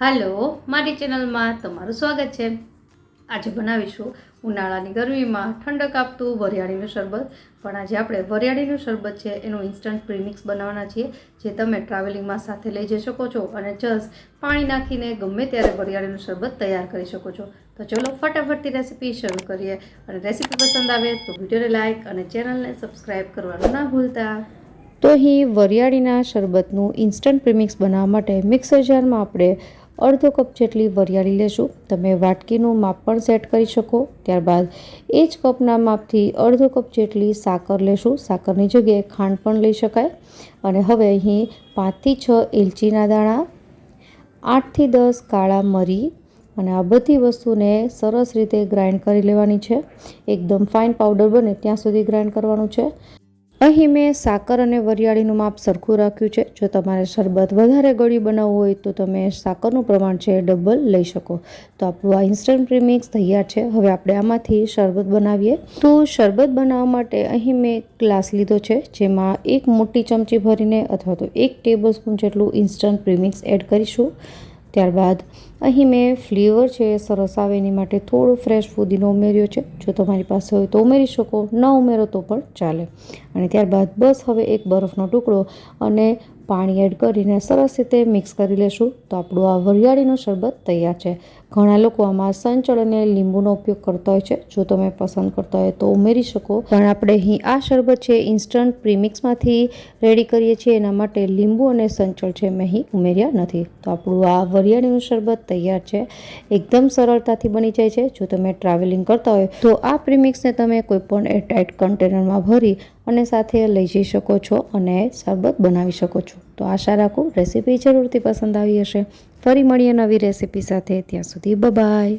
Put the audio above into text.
Hello મારી ચેનલમાં તમારું સ્વાગત છે. આજે બનાવીશું ઉનાળાની ગરમીમાં ઠંડક આપતું વરિયાળીનું શરબત. પણ આજે આપણે વરિયાળીનું શરબત છે, એનું ઇન્સ્ટન્ટ પ્રીમિક્સ બનાવવાના છીએ, જે તમે ટ્રાવેલિંગમાં સાથે લઈ જઈ શકો છો અને જસ્ટ પાણી નાખીને ગમે ત્યારે વરિયાળીનું શરબત તૈયાર કરી શકો છો. તો ચલો ફટાફટથી રેસીપી શરૂ કરીએ. અને રેસીપી પસંદ આવે તો વિડીયોને લાઇક અને ચેનલને સબસ્ક્રાઈબ કરવાનું ના ભૂલતા. તો અહીં વરિયાળીના શરબતનું ઇન્સ્ટન્ટ પ્રીમિક્સ બનાવવા માટે મિક્સર જારમાં આપણે અડધો કપ જેટલી વરિયાળી લેશું. તમે વાટકીનું માપ પણ સેટ કરી શકો. ત્યારબાદ એ જ કપના માપથી અડધો કપ જેટલી સાકર લેશું. સાકરની જગ્યાએ ખાંડ પણ લઈ શકાય. અને હવે અહીં પાંચથી છ એલચીના દાણા, આઠથી દસ કાળા મરી અને આ બધી વસ્તુને સરસ રીતે ગ્રાઇન્ડ કરી લેવાની છે. એકદમ ફાઇન પાવડર બને ત્યાં સુધી ગ્રાઇન્ડ કરવાનું છે. અહીં મેં સાકર અને વરિયાળીનું માપ સરખું રાખ્યું છે. જો તમારે શરબત વધારે ગળી બનાવવું હોય તો તમે સાકરનું પ્રમાણ છે ડબલ લઈ શકો. તો આપણું આ ઇન્સ્ટન્ટ પ્રીમિક્સ તૈયાર છે. હવે આપણે આમાંથી શરબત બનાવીએ. તો શરબત બનાવવા માટે અહીં મેં ગ્લાસ લીધો છે, જેમાં એક મોટી ચમચી ભરીને અથવા તો એક ટેબલ સ્પૂન જેટલું ઇન્સ્ટન્ટ પ્રીમિક્સ એડ કરીશું. ત્યારબાદ અહીં મેં ફ્લેવર છે એ સરસ આવે એની માટે થોડો ફ્રેશ ફુદીનો ઉમેર્યો છે. જો તમારી પાસે હોય તો ઉમેરી શકો, ન ઉમેરો તો પણ ચાલે. અને ત્યારબાદ બસ હવે એક બરફનો ટુકડો અને પાણી એડ કરીને સરસ રીતે મિક્સ કરી લેશું. તો આપણું આ વરિયાળીનું શરબત તૈયાર છે. ઘણા લોકો આમાં સંચળ અને લીંબુનો ઉપયોગ કરતા હોય છે. જો તમે પસંદ કરતા હોય તો ઉમેરી શકો. પણ આપણે અહીં આ શરબત છે ઇન્સ્ટન્ટ પ્રીમિક્સમાંથી રેડી કરીએ છીએ. એના માટે લીંબુ અને સંચળ છે મેં અહીં ઉમેર્યા નથી. તો આપણું આ વરિયાળીનું શરબત તૈયાર છે. એકદમ સરળતાથી બની જાય છે. જો તમે ટ્રાવેલિંગ કરતા હોય, તો આ પ્રીમિક્સને તમે કોઈ પણ એરટાઇટ કન્ટેનરમાં ભરી અને સાથે લઈ જઈ શકો છો અને શરબત બનાવી શકો છો. તો આશા રાખું રેસીપી જરૂરથી પસંદ આવી હશે. ફરી મળીએ નવી રેસીપી સાથે. ત્યાં સુધી બાય